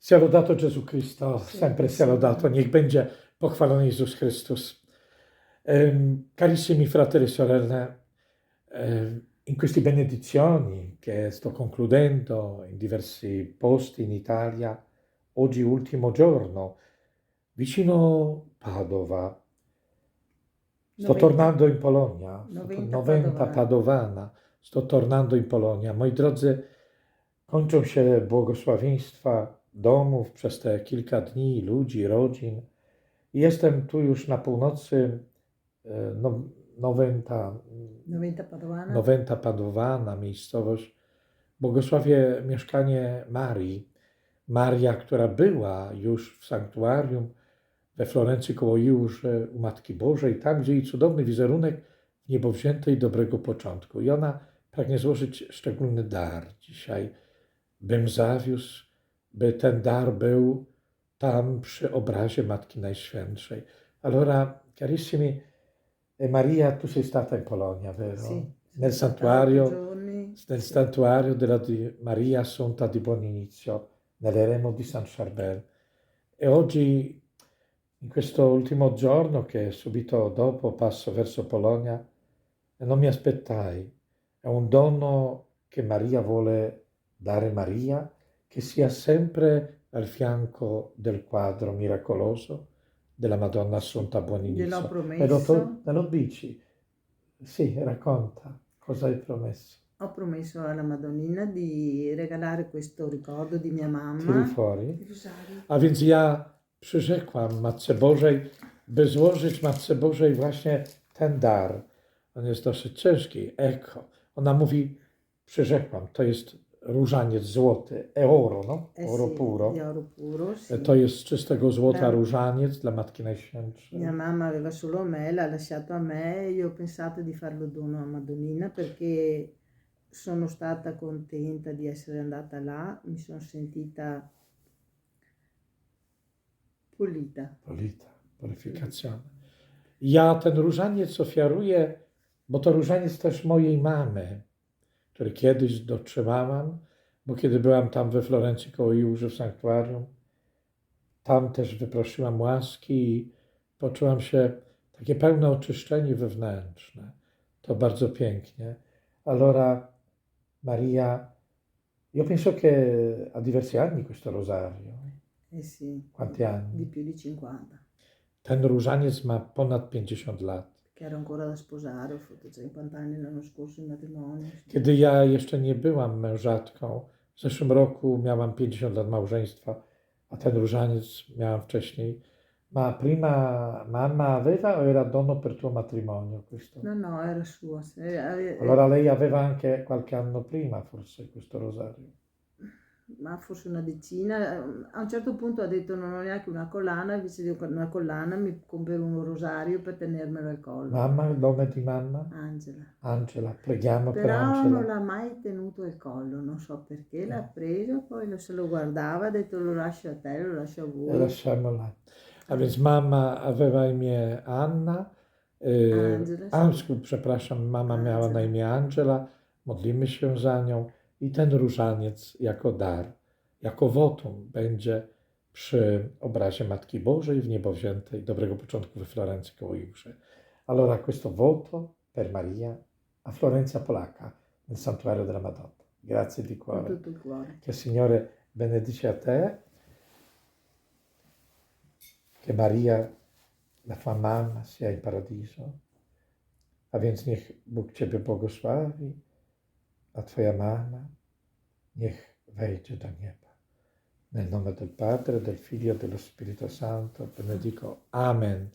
Sia lodato Gesù Cristo, sempre sia lodato, niech będzie pochwalony Jezus Chrystus. Ehm, carissimi fratelli e sorelle, ehm, in queste benedizioni che sto concludendo in diversi posti in Italia, oggi ultimo giorno, vicino Padova, sto 90. tornando in Polonia, sto- 90 90 Padovana. Padowana, sto tornando in Polonia. Moi drodzy, kończą się błogosławieństwa domów przez te kilka dni, ludzi, rodzin. I Jestem tu już na północy e, no, Nowenta, 90 Padovana. Nowenta Padowana, miejscowość. Błogosławię mieszkanie Marii. Maria, która była już w sanktuarium we Florencji koło Jurzy u Matki Bożej, tam gdzie jej cudowny wizerunek w niebo wziętej dobrego początku. I ona pragnie złożyć szczególny dar dzisiaj, bym zawiózł, by ten dar był tam przy obrazie Matki Najświętszej. Allora, carissimi, Maria, tu sei stata in Polonia, vero? Sì. Nel santuario nel santuario della di Maria Assunta di Buon Inizio, nell'eremo di San Charbel. E oggi, in questo ultimo giorno che subito dopo passo verso Polonia, non mi aspettai, è un dono che Maria vuole dare Maria, che sia sempre al fianco del quadro miracoloso della Madonna Assunta a Buon Gliel'ho promesso. Me lo dici? Sì, racconta cosa hai promesso. Ho promesso alla Madonnina di regalare questo ricordo di mia Tiri mamma. fuori. Il rosario. A więc ja przyrzekłam Matce Bożej, by złożyć Matce Bożej właśnie ten dar. On jest dosyć ciężki, eko. Ona mówi, przyrzekłam, to jest różaniec złoty, euro, no? Oro sì, puro. Sì. To jest z czystego złota Tak. różaniec dla Matki Najświętszej. Mia mamma aveva solo me, l'ha lasciato a me e io ho pensato di farlo dono a Madonnina perché sono stata contenta di essere andata là, mi sono sentita pulita. Polita, purificazione. Ja ten różaniec ofiaruję, bo to różaniec też mojej mamy, który kiedyś dotrzymałam, bo kiedy byłam tam we Florencji koło Jurzy w sanktuarium, tam też wyprosiłam łaski i poczułam się takie pełne oczyszczenie wewnętrzne. To bardzo pięknie. Allora, Maria, io penso che ha diversi anni questo rosario. Eh sì, Quanti anni? di più di 50, Ten różaniec ma ponad 50 lat. Che ero ancora da sposare, ho fatto 50 anni l'anno scorso in matrimonio. Kiedy ja jeszcze nie byłam mężatką, w zeszłym roku miałam 50 lat małżeństwa, a ten różaniec miałam wcześniej. Ma prima mamma aveva o era dono per tuo matrimonio questo? No, no, era eh, Allora lei aveva anche qualche anno prima forse questo rosario. Ma forse una decina. A un certo punto ha detto non ho neanche una collana, invece di una collana mi compro un rosario per tenermelo al collo. Mamma, il nome di mamma? Angela. Angela, preghiamo per Però non Angela. l'ha mai tenuto al collo, non so perché, l'ha preso, poi lo- se lo guardava, ha detto lo lascio a te, lo lascio a E voi. lasciamola. A więc mama aveva imię Anna. e, Angela, A, sì. przepraszam, mama miała na Angela. imię Angela. Modlimy się za nią. I ten różaniec jako dar, jako wotum będzie przy obrazie Matki Bożej w niebo wziętej dobrego początku we Florencji koło Jurzy. Allora questo voto per Maria a Florenza Polacca nel santuario della Madonna. Grazie di cuore. Che il Signore benedice a te, che Maria, la tua mamma, sia in paradiso. A więc niech Bóg Ciebie błogosławi, a Twoja mama niech wejdzie do nieba. Nel nome del Padre, del Figlio e dello Spirito Santo, benedico. Amen.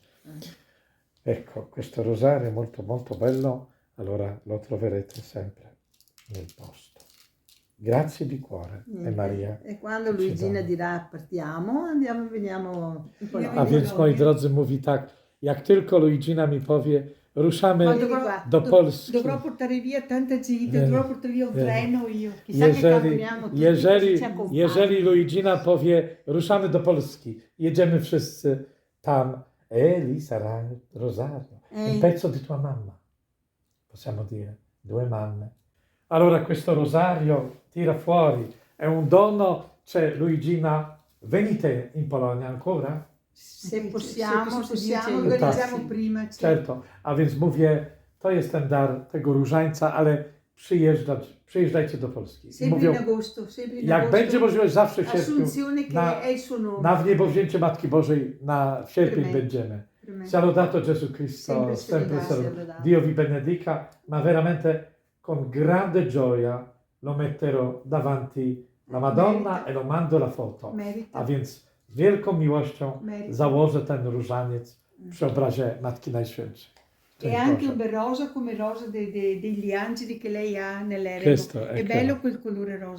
Ecco, questo rosario è molto molto bello, allora lo troverete sempre nel posto. Grazie di cuore, e. Maria. E quando Luigina dirà partiamo, andiamo, veniamo. A więc moi drodzy mówi tak, jak tylko Luigina mi powie, dovrò, do dov- Polski. dovrò portare via tanta gente, Bene. dovrò portare via un Bene. treno io. Chissà che Jeżeli, camminiamo tutti, jeżeli, jeżeli Luigina powie, ruszamy do Polski, jedziemy wszyscy tam, e lì sarà rosario, un Eh. pezzo di tua mamma, possiamo dire, due mamme. Allora questo rosario tira fuori, è un dono, c'è Luigina, venite in Polonia ancora? Se possiamo, se possiamo, organizziamo Sì. prima. Certo, a więc mówię, to jest ten dar tego różańca, ale przyjeżdżać, przyjeżdżajcie do Polski. Mówią, jak będzie możliwość, zawsze w sierpniu, na- na wniebowzięcie Matki Bożej, na sierpień będziemy. Saludato Gesù Cristo, Sempre saludato. Dio vi benedica, ma veramente con grande gioia lo metterò davanti la Madonna e lo mando la foto. A więc z wielką miłością założę ten różaniec przy obrazie Matki Najświętszej. E anche un bel rosa come rosa de- de- degli angeli che lei ha nell'eremo. Questo, È ecco. bello quel colore rosa.